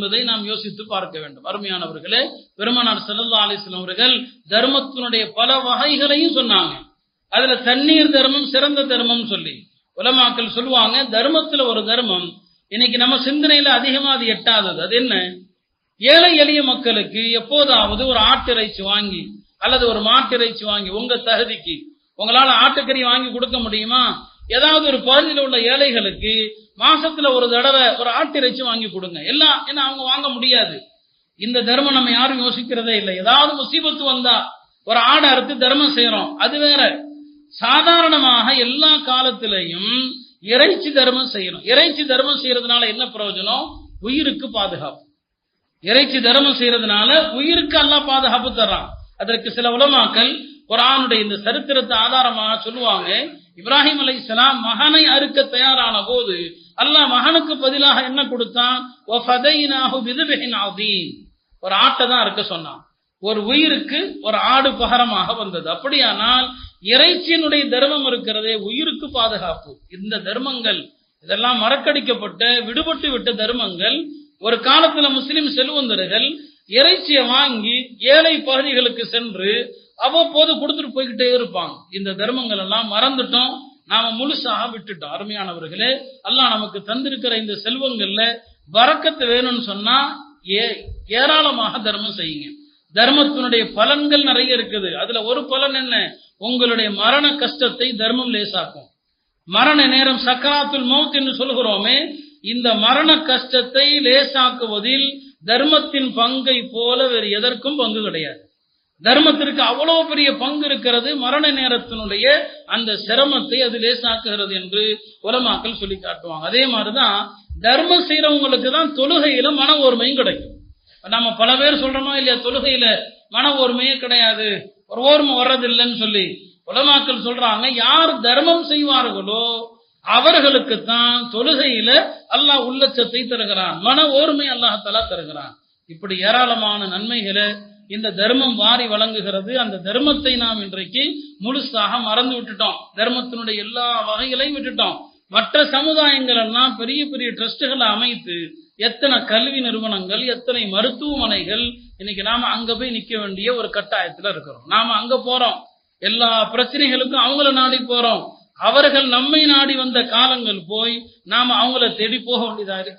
என்பதை நாம் யோசித்து பார்க்க வேண்டும். அருமையானவர்களே பெருமானார் செல்லல்லா அலிஸ்லாம் அவர்கள் தர்மத்தினுடைய பல வகைகளையும் சொன்னாங்க. அதுல தண்ணீர் தர்மம் சிறந்த தர்மம் சொல்லி. உலமாக்கள் சொல்லுவாங்க தர்மத்துல ஒரு தர்மம் இன்னைக்கு நம்ம சிந்தனையில அதிகமா அது எட்டாதது. அது என்ன? ஏழை எளிய மக்களுக்கு எப்போதாவது ஒரு ஆட்டிறைச்சி வாங்கி அல்லது ஒரு மாட்டிறைச்சி வாங்கி உங்க தகுதிக்கு உங்களால ஆட்டுக்கறி வாங்கி கொடுக்க முடியுமா? ஏதாவது ஒரு பகுதியில் உள்ள ஏழைகளுக்கு மாசத்துல ஒரு தடவை ஒரு ஆட்டிறைச்சி வாங்கி கொடுங்க. எல்லாம் ஏன்னா அவங்க வாங்க முடியாது. இந்த தர்மம் நம்ம யாரும் யோசிக்கிறதே இல்லை. ஏதாவது முசீபத்து வந்தா ஒரு ஆடை அறுத்து தர்மம் செய்யறோம் அது வேற. சாதாரணமாக எல்லா காலத்திலையும் இறைச்சி தர்மம் செய்யணும். இறைச்சி தர்மம் செய்யறதுனால என்ன பிரயோஜனம்? உயிருக்கு பாதுகாப்பு. இறைச்சி தர்மம் செய்யறதுனால உயிருக்கு எல்லாம் பாதுகாப்பு தர்றான். அதற்கு சில உலமாக்கள் குரானுடைய இந்த சரித்திரத்தை ஆதாரமாக சொல்லுவாங்க இப்ராஹிம் அலை இஸ்லாம் மகனை அறுக்க தயாரான போது அல்லாஹ் மகனுக்கு பதிலாக என்ன கொடுத்தான்? ஒரு ஆட்டை தான் அறுக்க சொன்னான். ஒரு உயிருக்கு ஒரு ஆடு பகரமாக வந்தது. அப்படியானால் இறைச்சியினுடைய தர்மம் இருக்கிறதே உயிருக்கு பாதுகாப்பு. இந்த தர்மங்கள் இதெல்லாம் மறக்கடிக்கப்பட்ட விடுபட்டு விட்ட தர்மங்கள் ஒரு காலத்துல முஸ்லிம் செல்வந்தர்கள் இறைச்சியை வாங்கி ஏழை பகுதிகளுக்கு சென்று அவ்வப்போது கொடுத்துட்டு போய்கிட்டே இருப்பாங்க. இந்த தர்மங்கள் எல்லாம் மறந்துட்டோம். நாம முழுசாக விட்டுட்டோம். அருமையானவர்களே அல்லாஹ் நமக்கு தந்திருக்கிற இந்த செல்வங்கள்ல வரக்கத்து வேணும்னு சொன்னா ஏ ஏராளமாக தர்மம் செய்யுங்க. தர்மத்தினுடைய பலன்கள் நிறைய இருக்குது. அதுல ஒரு பலன் என்ன? உங்களுடைய மரண கஷ்டத்தை தர்மம் லேசாக்கும். மரண நேரம் சக்கராத்துல் மௌத் என்று சொல்கிறோமே இந்த மரண கஷ்டத்தை லேசாக்குவதில் தர்மத்தின் பங்கை போல வேறு எதற்கும் பங்கு கிடையாது. தர்மத்திற்கு அவ்வளவு பெரிய பங்கு இருக்கிறது. மரண நேரத்தினுடைய அந்த சிரமத்தை அது லேசாக்குகிறது என்று உலமாக்கள் சொல்லி காட்டுவாங்க. அதே மாதிரிதான் தர்மம் செய்யறவங்களுக்கு தான் தொழுகையில மன ஓர்மையும் கிடைக்கும். நம்ம பல பேர் சொல்றோமா இல்லையா? தொழுகையில மன ஓர்மையே கிடையாது. ஒரு ஓர்மை வர்றதில்லைன்னு சொல்லி உலமாக்கள் சொல்றாங்க. யார் தர்மம் செய்வார்களோ அவர்களுக்கு தான் தொழுகையில அல்லாஹ் உள்ளச்சத்தை தருகிறான். மன ஓர்மை அல்லாஹாலா தருகிறான். இப்படி ஏராளமான நன்மைகளை இந்த தர்மம் வாரி வழங்குகிறது. அந்த தர்மத்தை நாம் இன்றைக்கு முழுசாக மறந்து விட்டுட்டோம். தர்மத்தினுடைய எல்லா வகைகளையும் விட்டுட்டோம். மற்ற சமுதாயங்கள் எல்லாம் பெரிய பெரிய ட்ரஸ்டுகளை அமைத்து எத்தனை கல்வி நிறுவனங்கள் எத்தனை மருத்துவமனைகள் இன்னைக்கு நாம அங்க போய் நிக்க வேண்டிய ஒரு கட்டாயத்துல இருக்கிறோம். நாம அங்க போறோம். எல்லா பிரச்சனைகளுக்கும் அவங்கள நாடி போறோம். அவர்கள் நம்மை நாடி வந்த காலங்கள் போய் நாம அவங்கள தேடி போக வேண்டியதா இருக்கு.